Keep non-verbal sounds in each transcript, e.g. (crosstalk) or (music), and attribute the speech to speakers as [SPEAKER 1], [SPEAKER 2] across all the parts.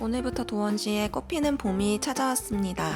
[SPEAKER 1] 오늘부터 도원시에 꽃피는 봄이 찾아왔습니다.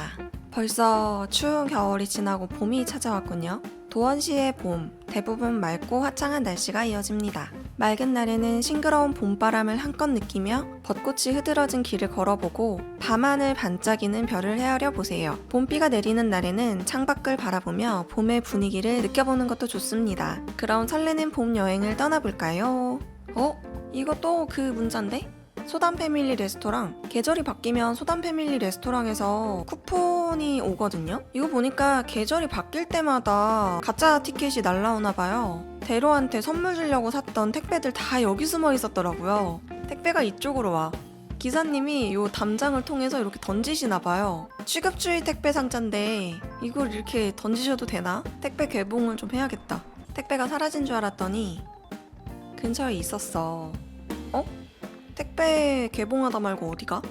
[SPEAKER 1] 벌써 추운 겨울이 지나고 봄이 찾아왔군요. 도원시의 봄, 대부분 맑고 화창한 날씨가 이어집니다. 맑은 날에는 싱그러운 봄바람을 한껏 느끼며 벚꽃이 흐드러진 길을 걸어보고 밤하늘 반짝이는 별을 헤아려 보세요. 봄비가 내리는 날에는 창밖을 바라보며 봄의 분위기를 느껴보는 것도 좋습니다. 그럼 설레는 봄 여행을 떠나볼까요? 어? 이거 또 그 문자인데? 소담 패밀리 레스토랑 계절이 바뀌면 소담 패밀리 레스토랑에서 쿠폰이 오거든요. 이거 보니까 계절이 바뀔 때마다 가짜 티켓이 날라오나 봐요. 대로한테 선물 주려고 샀던 택배들 다 여기 숨어 있었더라고요. 택배가 이쪽으로 와. 기사님이 요 담장을 통해서 이렇게 던지시나 봐요. 취급주의 택배 상자인데 이걸 이렇게 던지셔도 되나? 택배 개봉을 좀 해야겠다. 택배가 사라진 줄 알았더니 근처에 있었어. 어? 택배 개봉하다 말고 어디가?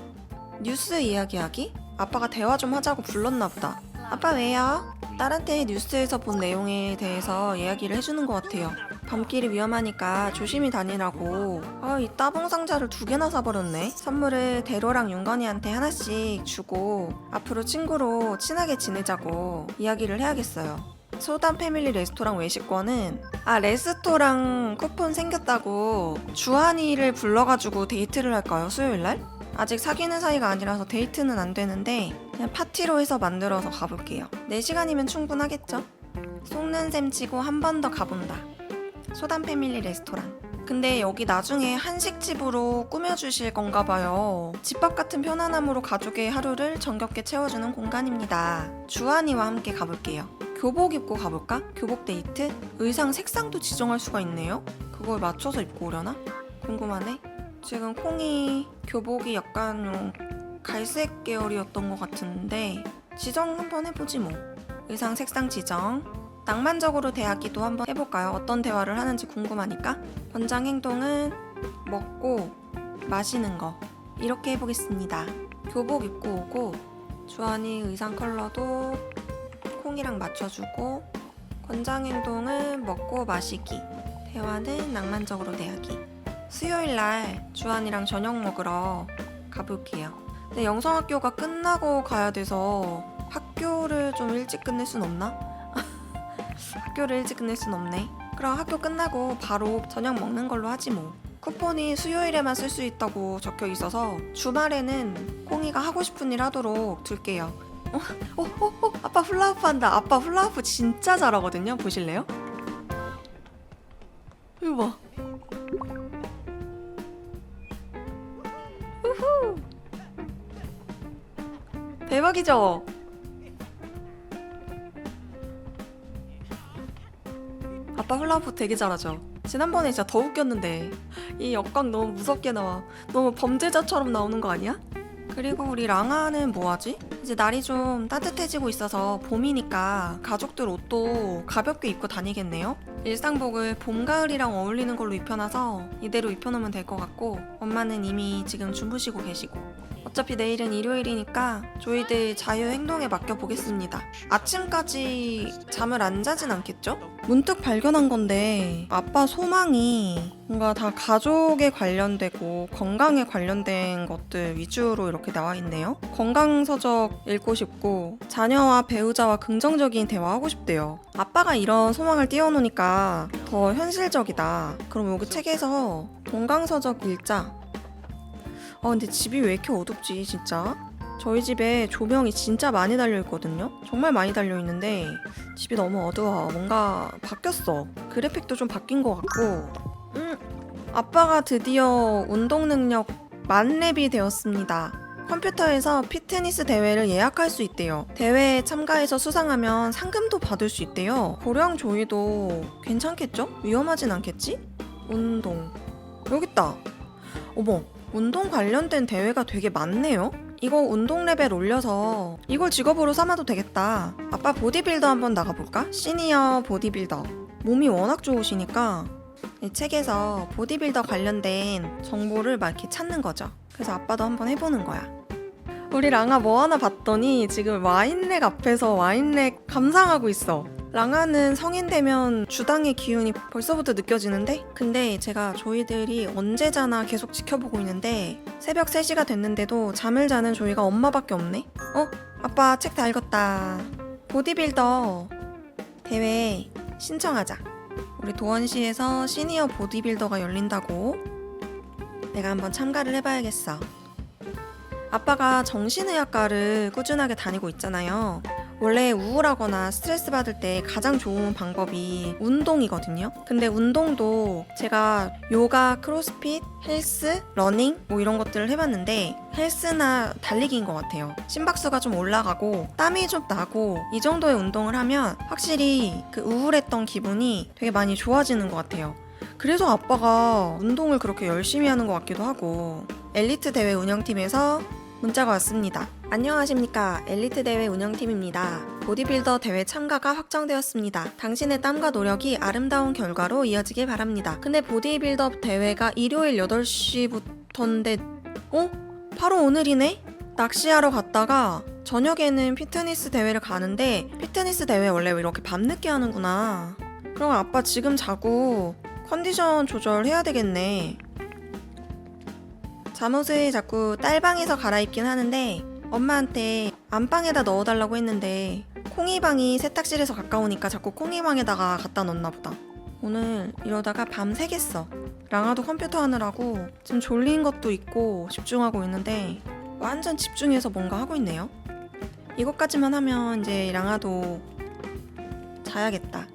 [SPEAKER 1] 뉴스 이야기하기? 아빠가 대화 좀 하자고 불렀나 보다. 아빠 왜요? 딸한테 뉴스에서 본 내용에 대해서 이야기를 해주는 것 같아요. 밤길이 위험하니까 조심히 다니라고. 아, 이 따봉 상자를 두 개나 사버렸네. 선물을 대로랑 윤건이한테 하나씩 주고 앞으로 친구로 친하게 지내자고 이야기를 해야겠어요. 소담 패밀리 레스토랑 외식권은 아 레스토랑 쿠폰 생겼다고 주한이를 불러가지고 데이트를 할까요 수요일 날? 아직 사귀는 사이가 아니라서 데이트는 안 되는데 그냥 파티로 해서 만들어서 가볼게요 4시간이면 충분하겠죠? 속는 셈 치고 한 번 더 가본다 소담 패밀리 레스토랑 근데 여기 나중에 한식집으로 꾸며주실 건가 봐요. 집밥 같은 편안함으로 가족의 하루를 정겹게 채워주는 공간입니다. 주한이와 함께 가볼게요. 교복 입고 가볼까? 교복 데이트? 의상 색상도 지정할 수가 있네요. 그걸 맞춰서 입고 오려나? 궁금하네. 지금 콩이 교복이 약간 요 갈색 계열이었던 것 같은데 지정 한번 해보지 뭐. 의상 색상 지정. 낭만적으로 대하기도 한번 해볼까요? 어떤 대화를 하는지 궁금하니까. 권장 행동은 먹고 마시는 거. 이렇게 해보겠습니다. 교복 입고 오고 주한이 의상 컬러도 콩이랑 맞춰주고 권장 행동은 먹고 마시기. 대화는 낭만적으로 대하기. 수요일 날 주한이랑 저녁 먹으러 가볼게요. 근데 영성학교가 끝나고 가야 돼서 학교를 좀 일찍 끝낼 순 없나? (laughs) 학교를 일찍 끝낼 순 없네. 그럼 학교 끝나고 바로 저녁 먹는 걸로 하지 뭐. 쿠폰이 수요일에만 쓸 수 있다고 적혀 있어서 주말에는 콩이가 하고 싶은 일 하도록 둘게요. 어, 어, 어, 어, 아빠 훌라후프 한다. 아빠 훌라후프 진짜 잘하거든요. 보실래요? 이거 봐. 우후. 대박이죠? 아빠 훌라후프 되게 잘하죠. 지난번에 진짜 더 웃겼는데 이 역광 너무 무섭게 나와. 너무 범죄자처럼 나오는 거 아니야? 그리고 우리 랑아는 뭐하지? 이제 날이 좀 따뜻해지고 있어서 봄이니까 가족들 옷도 가볍게 입고 다니겠네요. 일상복을 봄, 가을이랑 어울리는 걸로 입혀놔서 이대로 입혀놓으면 될 것 같고 엄마는 이미 지금 주무시고 계시고 어차피 내일은 일요일이니까 저희들 자유 행동에 맡겨보겠습니다. 아침까지 잠을 안 자진 않겠죠? 문득 발견한 건데 아빠 소망이 뭔가 다 가족에 관련되고 건강에 관련된 것들 위주로 이렇게 나와 있네요. 건강 서적 읽고 싶고 자녀와 배우자와 긍정적인 대화하고 싶대요. 아빠가 이런 소망을 띄워놓으니까 더 현실적이다. 그럼 여기 책에서 건강 서적 읽자. 아 근데 집이 왜 이렇게 어둡지 진짜? 저희 집에 조명이 진짜 많이 달려 있거든요. 정말 많이 달려 있는데 집이 너무 어두워. 뭔가 바뀌었어. 그래픽도 좀 바뀐 것 같고. 음, 아빠가 드디어 운동 능력 만렙이 되었습니다. 컴퓨터에서 피트니스 대회를 예약할 수 있대요. 대회에 참가해서 수상하면 상금도 받을 수 있대요. 고령 조이도 괜찮겠죠? 위험하진 않겠지? 운동. 여기 있다. 어머, 운동 관련된 대회가 되게 많네요. 이거 운동 레벨 올려서 이걸 직업으로 삼아도 되겠다. 아빠 보디빌더 한번 나가볼까? 시니어 보디빌더. 몸이 워낙 좋으시니까 이 책에서 보디빌더 관련된 정보를 막 이렇게 찾는 거죠. 그래서 아빠도 한번 해보는 거야. 우리 랑아 뭐 하나 봤더니 지금 와인렉 앞에서 와인렉 감상하고 있어. 랑아는 성인 되면 주당의 기운이 벌써부터 느껴지는데? 근데 제가 조이들이 언제 자나 계속 지켜보고 있는데 새벽 3시가 됐는데도 잠을 자는 조이가 엄마밖에 없네? 어? 아빠 책 다 읽었다. 보디빌더 대회 신청하자. 우리 도원시에서 시니어 보디빌더가 열린다고. 내가 한번 참가를 해봐야겠어. 아빠가 정신의학과를 꾸준하게 다니고 있잖아요. 원래 우울하거나 스트레스 받을 때 가장 좋은 방법이 운동이거든요. 근데 운동도 제가 요가, 크로스핏, 헬스, 러닝 뭐 이런 것들을 해봤는데 헬스나 달리기인 것 같아요. 심박수가 좀 올라가고 땀이 좀 나고 이 정도의 운동을 하면 확실히 그 우울했던 기분이 되게 많이 좋아지는 것 같아요. 그래서 아빠가 운동을 그렇게 열심히 하는 것 같기도 하고 엘리트 대회 운영팀에서 문자가 왔습니다. 안녕하십니까. 엘리트 대회 운영팀입니다. 보디빌더 대회 참가가 확정되었습니다. 당신의 땀과 노력이 아름다운 결과로 이어지길 바랍니다. 근데 보디빌더 대회가 일요일 8시부터인데, 어? 바로 오늘이네? 낚시하러 갔다가 저녁에는 피트니스 대회를 가는데 피트니스 대회 원래 이렇게 밤늦게 하는구나. 그럼 아빠 지금 자고 컨디션 조절해야 되겠네. 잠옷을 자꾸 딸방에서 갈아입긴 하는데 엄마한테 안방에다 넣어달라고 했는데 콩이방이 세탁실에서 가까우니까 자꾸 콩이방에다가 갖다 넣나 보다. 오늘 이러다가 밤 새겠어. 랑아도 컴퓨터 하느라고 지금 졸린 것도 있고 집중하고 있는데 완전 집중해서 뭔가 하고 있네요. 이것까지만 하면 이제 랑아도 자야겠다.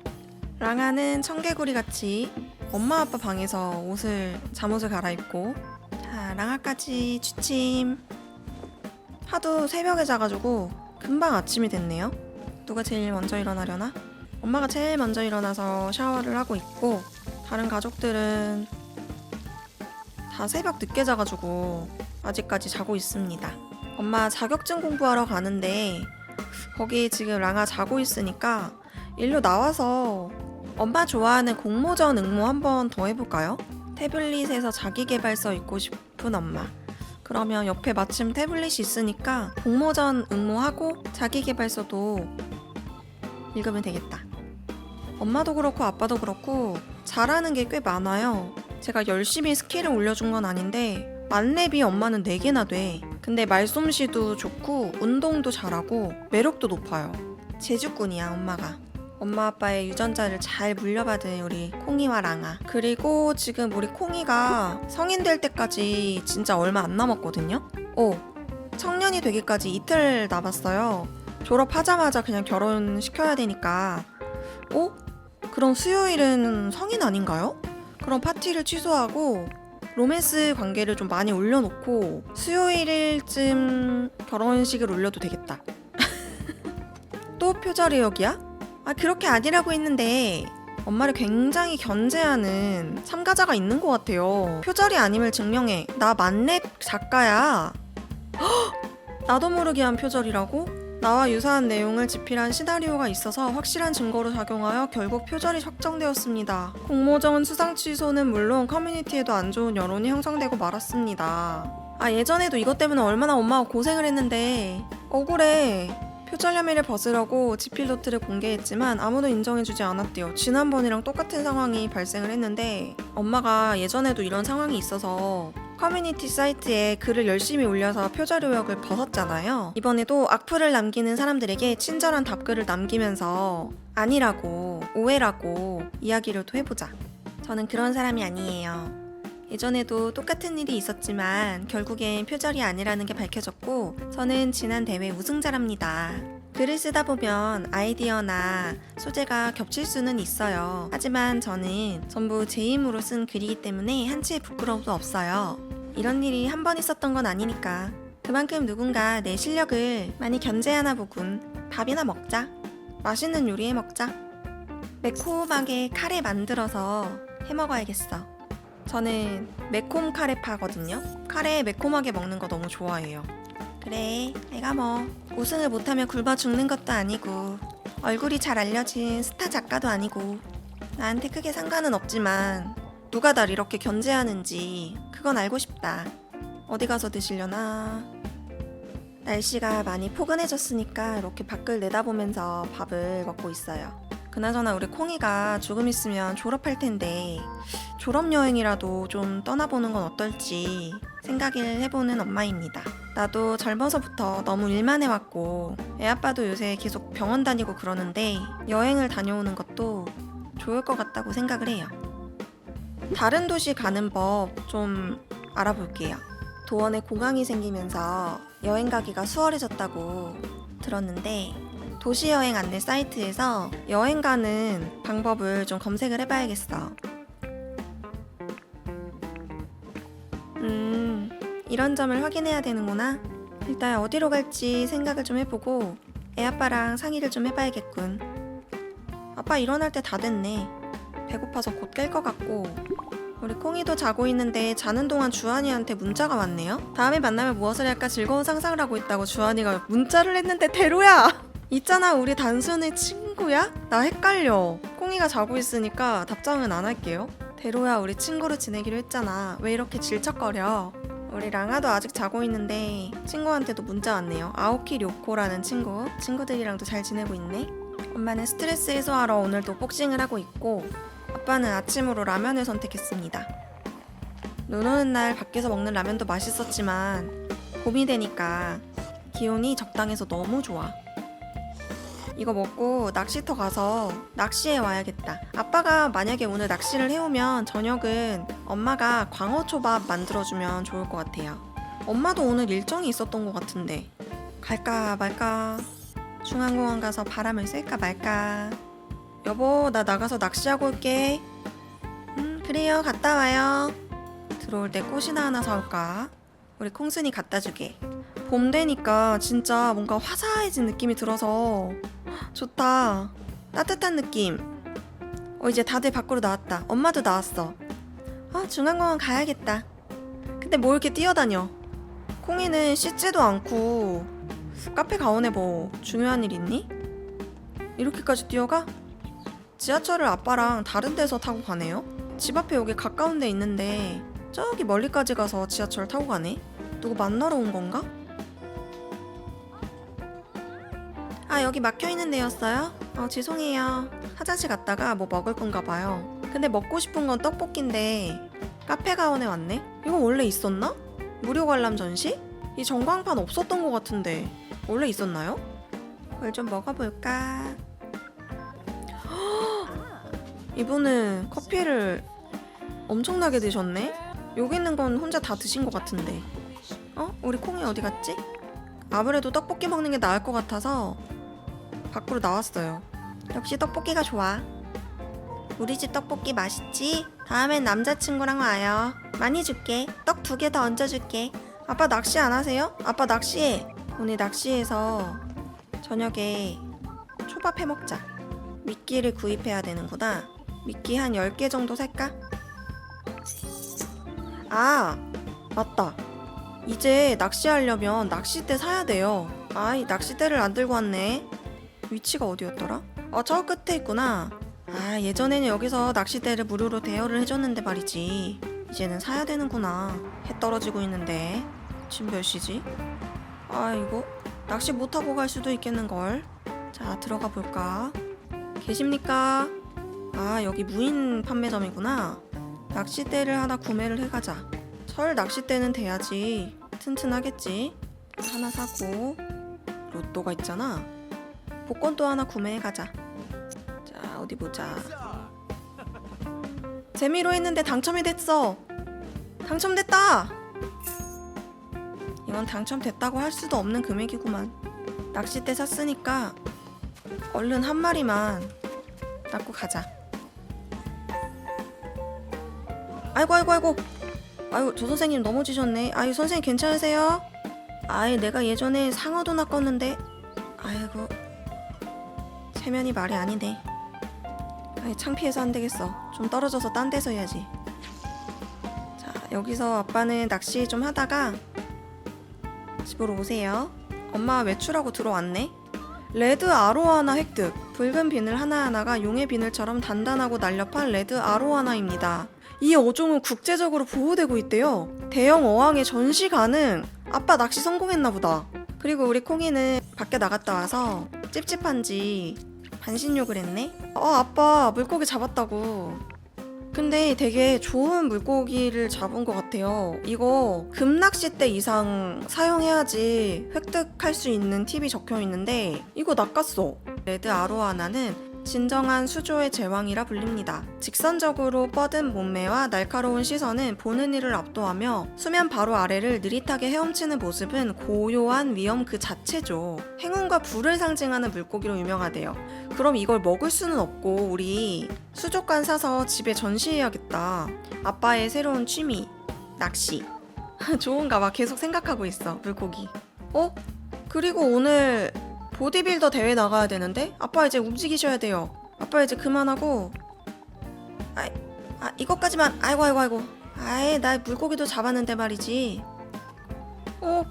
[SPEAKER 1] 랑아는 청개구리 같이 엄마 아빠 방에서 옷을 잠옷을 갈아입고 자 랑아까지 취침 하도 새벽에 자가지고 금방 아침이 됐네요 누가 제일 먼저 일어나려나? 엄마가 제일 먼저 일어나서 샤워를 하고 있고 다른 가족들은 다 새벽 늦게 자가지고 아직까지 자고 있습니다 엄마 자격증 공부하러 가는데 거기 지금 랑아 자고 있으니까 일로 나와서 엄마 좋아하는 공모전 응모 한번 더 해볼까요? 태블릿에서 자기개발서 읽고 싶은 엄마. 그러면 옆에 마침 태블릿이 있으니까 공모전 응모하고 자기개발서도 읽으면 되겠다. 엄마도 그렇고 아빠도 그렇고 잘하는 게 꽤 많아요. 제가 열심히 스킬을 올려준 건 아닌데 만렙이 엄마는 4개나 돼. 근데 말솜씨도 좋고 운동도 잘하고 매력도 높아요. 제주꾼이야 엄마가. 엄마 아빠의 유전자를 잘 물려받은 우리 콩이와 랑아. 그리고 지금 우리 콩이가 성인 될 때까지 진짜 얼마 안 남았거든요. 오, 청년이 되기까지 이틀 남았어요. 졸업하자마자 그냥 결혼시켜야 되니까. 오? 그럼 수요일은 성인 아닌가요? 그럼 파티를 취소하고 로맨스 관계를 좀 많이 올려놓고 수요일쯤 결혼식을 올려도 되겠다. (laughs) 또 표절의역이야? 아 그렇게 아니라고 했는데 엄마를 굉장히 견제하는 참가자가 있는 것 같아요. 표절이 아님을 증명해. 나 만렙 작가야. 헉! (gasps) 나도 모르게 한 표절이라고? 나와 유사한 내용을 집필한 시나리오가 있어서 확실한 증거로 작용하여 결국 표절이 확정되었습니다. 공모전 수상 취소는 물론 커뮤니티에도 안 좋은 여론이 형성되고 말았습니다. 아 예전에도 이것 때문에 얼마나 엄마가 고생을 했는데 억울해. 표절 혐의를 벗으려고 지필 노트를 공개했지만 아무도 인정해주지 않았대요. 지난번이랑 똑같은 상황이 발생을 했는데 엄마가 예전에도 이런 상황이 있어서 커뮤니티 사이트에 글을 열심히 올려서 표절 의혹을 벗었잖아요. 이번에도 악플을 남기는 사람들에게 친절한 답글을 남기면서 아니라고 오해라고 이야기를 또 해보자. 저는 그런 사람이 아니에요. 예전에도 똑같은 일이 있었지만 결국엔 표절이 아니라는 게 밝혀졌고 저는 지난 대회 우승자랍니다. 글을 쓰다 보면 아이디어나 소재가 겹칠 수는 있어요. 하지만 저는 전부 제 힘으로 쓴 글이기 때문에 한치의 부끄러움도 없어요. 이런 일이 한 번 있었던 건 아니니까. 그만큼 누군가 내 실력을 많이 견제하나 보군. 밥이나 먹자. 맛있는 요리 해 먹자. 매콤하게 카레 만들어서 해 먹어야겠어. 저는 매콤 카레파거든요. 카레 매콤하게 먹는 거 너무 좋아해요. 그래, 내가 뭐 우승을 못하면 굶어 죽는 것도 아니고 얼굴이 잘 알려진 스타 작가도 아니고 나한테 크게 상관은 없지만 누가 날 이렇게 견제하는지 그건 알고 싶다. 어디 가서 드시려나? 날씨가 많이 포근해졌으니까 이렇게 밖을 내다보면서 밥을 먹고 있어요. 그나저나 우리 콩이가 조금 있으면 졸업할 텐데 졸업 여행이라도 좀 떠나보는 건 어떨지 생각을 해보는 엄마입니다. 나도 젊어서부터 너무 일만 해왔고 애 아빠도 요새 계속 병원 다니고 그러는데 여행을 다녀오는 것도 좋을 것 같다고 생각을 해요. 다른 도시 가는 법 좀 알아볼게요. 도원에 공항이 생기면서 여행 가기가 수월해졌다고 들었는데 도시 여행 안내 사이트에서 여행 가는 방법을 좀 검색을 해봐야겠어. 음, 이런 점을 확인해야 되는구나. 일단 어디로 갈지 생각을 좀 해보고 애 아빠랑 상의를 좀 해봐야겠군. 아빠 일어날 때 다 됐네. 배고파서 곧 깰 것 같고. 우리 콩이도 자고 있는데 자는 동안 주한이한테 문자가 왔네요. 다음에 만나면 무엇을 할까 즐거운 상상을 하고 있다고 주한이가 문자를 했는데 대로야. 있잖아 우리 단순히 친구야? 나 헷갈려. 콩이가 자고 있으니까 답장은 안 할게요. 대로야 우리 친구로 지내기로 했잖아. 왜 이렇게 질척거려? 우리 랑아도 아직 자고 있는데 친구한테도 문자 왔네요. 아오키 료코라는 친구. 친구들이랑도 잘 지내고 있네. 엄마는 스트레스 해소하러 오늘도 복싱을 하고 있고 아빠는 아침으로 라면을 선택했습니다. 눈 오는 날 밖에서 먹는 라면도 맛있었지만 봄이 되니까 기온이 적당해서 너무 좋아. 이거 먹고 낚시터 가서 낚시해 와야겠다. 아빠가 만약에 오늘 낚시를 해오면 저녁은 엄마가 광어초밥 만들어주면 좋을 것 같아요. 엄마도 오늘 일정이 있었던 것 같은데. 갈까 말까? 중앙공원 가서 바람을 쐴까 말까? 여보 나 나가서 낚시하고 올게. 음 그래요. 갔다 와요. 들어올 때 꽃이나 하나 사올까? 우리 콩순이 갖다 주게. 봄 되니까 진짜 뭔가 화사해진 느낌이 들어서 좋다. 따뜻한 느낌. 어, 이제 다들 밖으로 나왔다. 엄마도 나왔어. 아, 중앙공원 가야겠다. 근데 뭐 이렇게 뛰어다녀? 콩이는 씻지도 않고 카페 가온에 뭐 중요한 일 있니? 이렇게까지 뛰어가? 지하철을 아빠랑 다른 데서 타고 가네요. 집 앞에 여기 가까운 데 있는데 저기 멀리까지 가서 지하철 타고 가네. 누구 만나러 온 건가? 아 여기 막혀 있는 데였어요? 어 죄송해요. 화장실 갔다가 뭐 먹을 건가 봐요. 근데 먹고 싶은 건 떡볶인데 카페 가온에 왔네. 이거 원래 있었나? 무료 관람 전시? 이 전광판 없었던 것 같은데 원래 있었나요? 뭘 좀 먹어볼까? (gasps) 이분은 커피를 엄청나게 드셨네. 여기 있는 건 혼자 다 드신 것 같은데. 어? 우리 콩이 어디 갔지? 아무래도 떡볶이 먹는 게 나을 것 같아서 밖으로 나왔어요. 역시 떡볶이가 좋아. 우리 집 떡볶이 맛있지? 다음엔 남자친구랑 와요. 많이 줄게. 떡 두 개 더 얹어줄게. 아빠 낚시 안 하세요? 아빠 낚시해. 오늘 낚시해서 저녁에 초밥 해 먹자. 미끼를 구입해야 되는구나. 미끼 한 10개 정도 살까? 아, 맞다. 이제 낚시하려면 낚싯대 사야 돼요. 아이, 낚싯대를 안 들고 왔네. 위치가 어디였더라? 어, 저 끝에 있구나. 아, 예전에는 여기서 낚싯대를 무료로 대여를 해줬는데 말이지. 이제는 사야 되는구나. 해 떨어지고 있는데. 지금 몇 시지? 아, 이거 낚시 못하고 갈 수도 있겠는걸. 자, 들어가 볼까? 계십니까? 아, 여기 무인 판매점이구나. 낚싯대를 하나 구매를 해가자. 철 낚싯대는 돼야지. 튼튼하겠지. 하나 사고. 로또가 있잖아. 복권도 하나 구매해 가자. 자, 어디 보자. 재미로 했는데 당첨이 됐어. 당첨됐다. 이건 당첨됐다고 할 수도 없는 금액이구만. 낚싯대 샀으니까 얼른 한 마리만 낚고 가자. 아이고 아이고 아이고. 아이고 조 선생님 넘어지셨네. 아이 선생님 괜찮으세요? 아이 내가 예전에 상어도 낚았는데. 아이고 체면이 말이 아니네. 아이 창피해서 안 되겠어. 좀 떨어져서 딴 데서 해야지. 자 여기서 아빠는 낚시 좀 하다가 집으로 오세요. 엄마 외출하고 들어왔네. 레드 아로 하나 획득. 붉은 비늘 하나하나가 용의 비늘처럼 단단하고 날렵한 레드 아로 하나입니다. 이 어종은 국제적으로 보호되고 있대요. 대형 어항에 전시 가능. 아빠 낚시 성공했나 보다. 그리고 우리 콩이는 밖에 나갔다 와서 찝찝한지 반신욕을 했네? 어, 아빠 물고기 잡았다고. 근데 되게 좋은 물고기를 잡은 것 같아요. 이거 금낚싯대 이상 사용해야지 획득할 수 있는 팁이 적혀 있는데 이거 낚았어. 레드 아로아나는 진정한 수조의 제왕이라 불립니다. 직선적으로 뻗은 몸매와 날카로운 시선은 보는 이를 압도하며 수면 바로 아래를 느릿하게 헤엄치는 모습은 고요한 위험 그 자체죠. 행운과 불을 상징하는 물고기로 유명하대요. 그럼 이걸 먹을 수는 없고 우리 수족관 사서 집에 전시해야겠다. 아빠의 새로운 취미 낚시. (laughs) 좋은가 봐. 계속 생각하고 있어. 물고기. 어? 그리고 오늘 보디빌더 대회 나가야 되는데 아빠 이제 움직이셔야 돼요. 아빠 이제 그만하고 아, 아 이것까지만 아이고 아이고 아이고 아이 나 물고기도 잡았는데 말이지. 어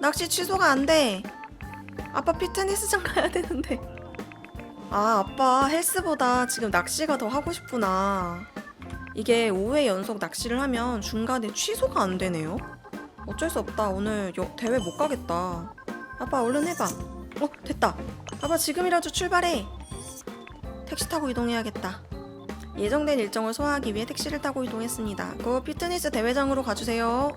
[SPEAKER 1] 낚시 취소가 안 돼. 아빠 피트니스장 (laughs) 가야 되는데. 아 아빠 헬스보다 지금 낚시가 더 하고 싶구나. 이게 5회 연속 낚시를 하면 중간에 취소가 안 되네요. 어쩔 수 없다. 오늘 여- 대회 못 가겠다. 아빠 얼른 해봐. 어 됐다. 아빠 지금이라도 출발해. 택시 타고 이동해야겠다. 예정된 일정을 소화하기 위해 택시를 타고 이동했습니다. 그 피트니스 대회장으로 가주세요.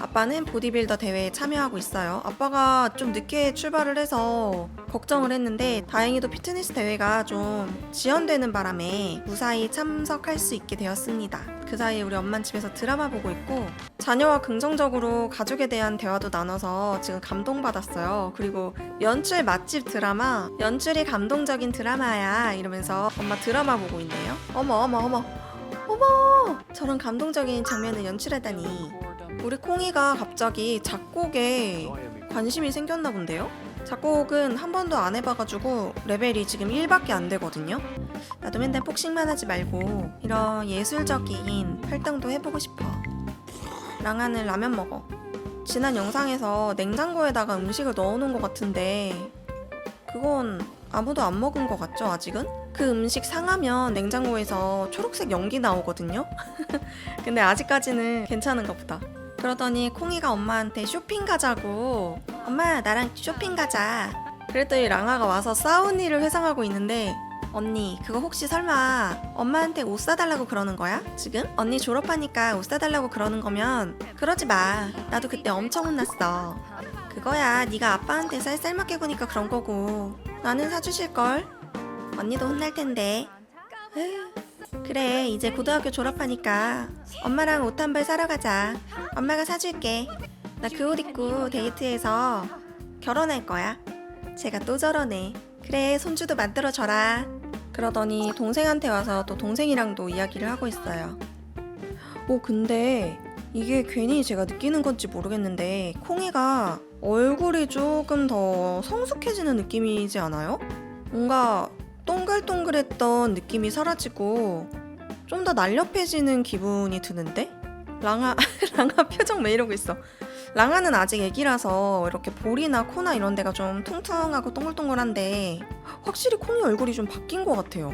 [SPEAKER 1] 아빠는 보디빌더 대회에 참여하고 있어요. 아빠가 좀 늦게 출발을 해서 걱정을 했는데 다행히도 피트니스 대회가 좀 지연되는 바람에 무사히 참석할 수 있게 되었습니다. 그 사이에 우리 엄마는 집에서 드라마 보고 있고 자녀와 긍정적으로 가족에 대한 대화도 나눠서 지금 감동받았어요. 그리고 연출 맛집 드라마, 연출이 감동적인 드라마야 이러면서 엄마 드라마 보고 있네요. 어머 어머 어머 어머 저런 감동적인 장면을 연출하다니 우리 콩이가 갑자기 작곡에 관심이 생겼나 본데요? 작곡은 한 번도 안 해봐가지고 레벨이 지금 1밖에 안 되거든요. 나도 맨날 폭식만 하지 말고 이런 예술적인 활동도 해보고 싶어. 랑아는 라면 먹어. 지난 영상에서 냉장고에다가 음식을 넣어놓은 것 같은데 그건 아무도 안 먹은 것 같죠 아직은? 그 음식 상하면 냉장고에서 초록색 연기 나오거든요. (laughs) 근데 아직까지는 괜찮은가 보다. 그러더니 콩이가 엄마한테 쇼핑 가자고. 엄마 나랑 쇼핑 가자. 그랬더니 랑아가 와서 일을 회상하고 있는데 언니 그거 혹시 설마 엄마한테 옷 사달라고 그러는 거야? 지금? 언니 졸업하니까 옷 사달라고 그러는 거면 그러지 마. 나도 그때 엄청 혼났어. 그거야 네가 아빠한테 쌀쌀맞게 구니까 그런 거고. 나는 사주실걸? 언니도 혼날 텐데. 에휴, 그래 이제 고등학교 졸업하니까 엄마랑 옷 한 벌 사러 가자. 엄마가 사줄게. 나 그 옷 입고 데이트해서 결혼할 거야. 제가 또 저러네. 그래 손주도 만들어줘라. 그러더니 동생한테 와서 또 동생이랑도 이야기를 하고 있어요. 오 근데 이게 괜히 제가 느끼는 건지 모르겠는데 콩이가 얼굴이 조금 더 성숙해지는 느낌이지 않아요? 뭔가 동글동글했던 느낌이 사라지고 좀 더 날렵해지는 기분이 드는데? 랑아, (laughs) 랑아 표정 왜 이러고 있어? 랑아는 아직 애기라서 이렇게 볼이나 코나 이런 데가 좀 퉁퉁하고 동글동글한데 확실히 콩이 얼굴이 좀 바뀐 것 같아요.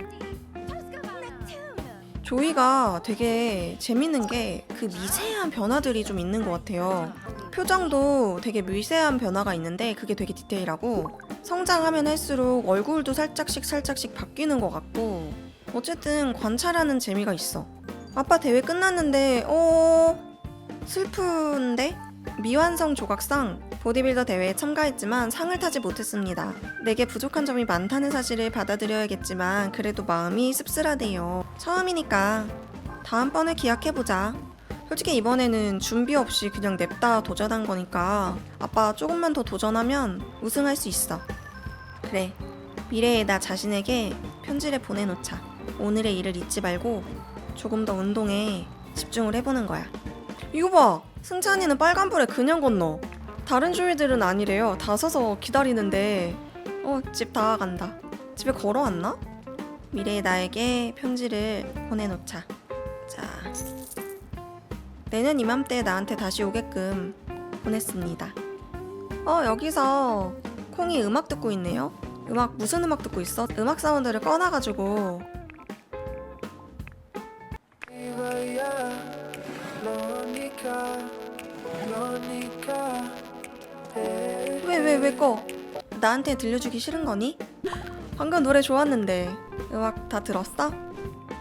[SPEAKER 1] 조이가 되게 재밌는 게 그 미세한 변화들이 좀 있는 것 같아요. 표정도 되게 미세한 변화가 있는데 그게 되게 디테일하고 성장하면 할수록 얼굴도 살짝씩 살짝씩 바뀌는 것 같고 어쨌든 관찰하는 재미가 있어. 아빠 대회 끝났는데 어 슬픈데 미완성 조각상 보디빌더 대회에 참가했지만 상을 타지 못했습니다. 내게 부족한 점이 많다는 사실을 받아들여야겠지만 그래도 마음이 씁쓸하대요. 처음이니까 다음번에 기약해보자. 솔직히 이번에는 준비 없이 그냥 냅다 도전한 거니까 아빠 조금만 더 도전하면 우승할 수 있어. 그래. 미래의 나 자신에게 편지를 보내놓자. 오늘의 일을 잊지 말고 조금 더 운동에 집중을 해보는 거야. 이거 봐! 승찬이는 빨간불에 그냥 건너. 다른 조이들은 아니래요. 다 서서 기다리는데, 어, 집다 간다. 집에 걸어왔나? 미래의 나에게 편지를 보내놓자. 자. 내년 이맘때 나한테 다시 오게끔 보냈습니다. 어, 여기서 콩이 음악 듣고 있네요. 음악, 무슨 음악 듣고 있어? 음악 사운드를 꺼놔가지고 왜 왜 왜 꺼? 나한테 들려주기 싫은 거니? 방금 노래 좋았는데 음악 다 들었어?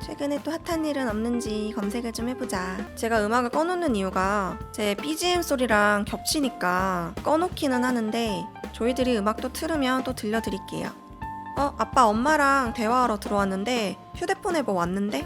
[SPEAKER 1] 최근에 또 핫한 일은 없는지 검색을 좀 해보자. 제가 음악을 꺼놓는 이유가 제 BGM 소리랑 겹치니까 꺼놓기는 하는데 저희들이 음악 또 틀으면 또 들려드릴게요. 어, 아빠 엄마랑 대화하러 들어왔는데 휴대폰에 뭐 왔는데?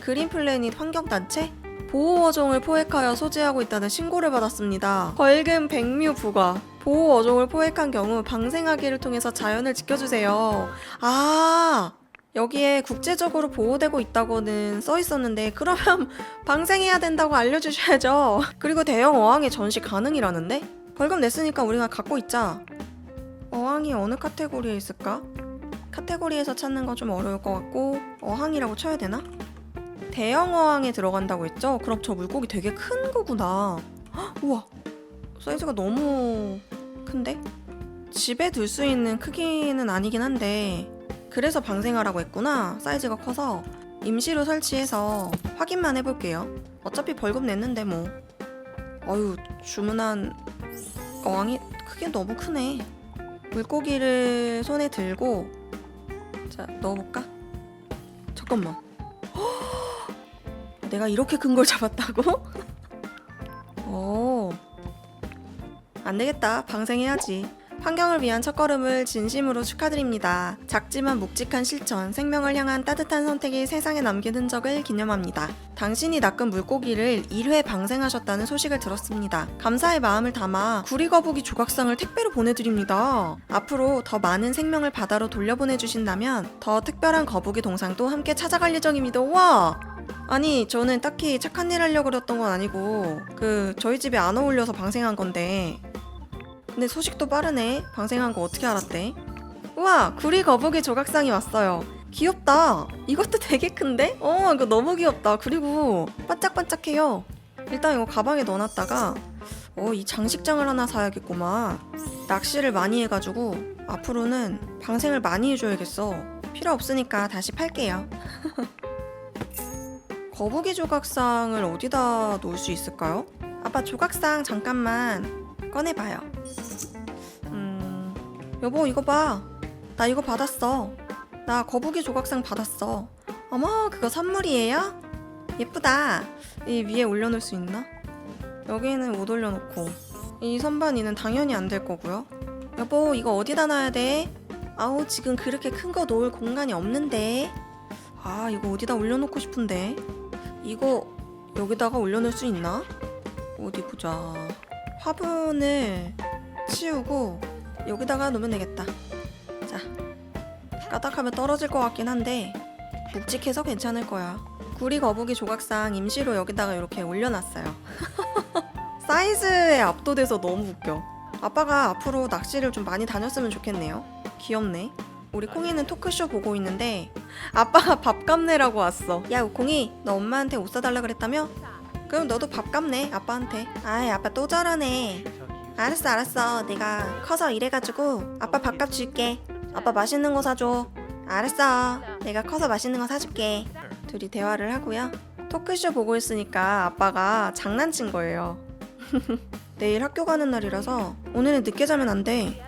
[SPEAKER 1] 그린 플래닛 환경단체? 보호 어종을 포획하여 소지하고 있다는 신고를 받았습니다. 벌금 100뮤 부과. 보호 어종을 포획한 경우 방생하기를 통해서 자연을 지켜주세요. 아, 여기에 국제적으로 보호되고 있다고는 써 있었는데 그러면 (laughs) 방생해야 된다고 알려주셔야죠. (laughs) 그리고 대형 어항에 전시 가능이라는데? 벌금 냈으니까 우리가 갖고 있자. 어항이 어느 카테고리에 있을까? 카테고리에서 찾는 건 좀 어려울 것 같고 어항이라고 쳐야 되나? 대형 어항에 들어간다고 했죠? 그럼 저 물고기 되게 큰 거구나. 헉, (gasps) 우와, 사이즈가 너무 큰데? 집에 둘 수 있는 크기는 아니긴 한데 그래서 방생하라고 했구나. 사이즈가 커서 임시로 설치해서 확인만 해볼게요. 어차피 벌금 냈는데 뭐. 어유 주문한 어항이 크게 너무 크네. 물고기를 손에 들고 자 넣어볼까? 잠깐만. (gasps) 내가 이렇게 큰 걸 잡았다고? 오. (laughs) 안 되겠다. 방생해야지. 환경을 위한 첫걸음을 진심으로 축하드립니다. 작지만 묵직한 실천, 생명을 향한 따뜻한 선택이 세상에 남긴 흔적을 기념합니다. 당신이 낚은 물고기를 1회 방생하셨다는 소식을 들었습니다. 감사의 마음을 담아 구리거북이 조각상을 택배로 보내드립니다. 앞으로 더 많은 생명을 바다로 돌려보내주신다면 더 특별한 거북이 동상도 함께 찾아갈 예정입니다. 와! 아니 저는 딱히 착한 일 하려고 그랬던 건 아니고 그 저희 집에 안 어울려서 방생한 건데 근데 소식도 빠르네 방생한 거 어떻게 알았대? 우와 구리 거북이 조각상이 왔어요 귀엽다 이것도 되게 큰데? 어 이거 너무 귀엽다 그리고 반짝반짝해요 일단 이거 가방에 넣어놨다가 어 이 장식장을 하나 사야겠구만 낚시를 많이 해가지고 앞으로는 방생을 많이 해줘야겠어 필요 없으니까 다시 팔게요 (laughs) 거북이 조각상을 어디다 놓을 수 있을까요? 아빠 조각상 잠깐만 꺼내봐요. 음, 여보 이거 봐. 나 이거 받았어. 나 거북이 조각상 받았어. 어머 그거 선물이에요? 예쁘다. 이 위에 올려놓을 수 있나? 여기는 못 올려놓고 이 선반위는 당연히 안 될 거고요. 여보 이거 어디다 놔야 돼? 아우 지금 그렇게 큰 거 놓을 공간이 없는데. 아 이거 어디다 올려놓고 싶은데. 이거 여기다가 올려놓을 수 있나? 어디 보자. 화분을 치우고 여기다가 놓으면 되겠다. 자, 까딱하면 떨어질 것 같긴 한데 묵직해서 괜찮을 거야. 구리 거북이 조각상 임시로 여기다가 이렇게 올려놨어요. (laughs) 사이즈에 압도돼서 너무 웃겨. 아빠가 앞으로 낚시를 좀 많이 다녔으면 좋겠네요. 귀엽네. 우리 콩이는 토크쇼 보고 있는데 아빠가 (laughs) 밥값 내라고 왔어. 야, 우콩이, 너 엄마한테 옷 사달라 그랬다며? 그럼 너도 밥값 내, 아빠한테. 아이, 아빠 또 저러네. 알았어, 알았어. 내가 커서 일해가지고 아빠 밥값 줄게. 아빠 맛있는 거 사줘. 알았어. 내가 커서 맛있는 거 사줄게. 둘이 대화를 하고요. 토크쇼 보고 있으니까 아빠가 장난친 거예요. (laughs) 내일 학교 가는 날이라서 오늘은 늦게 자면 안 돼.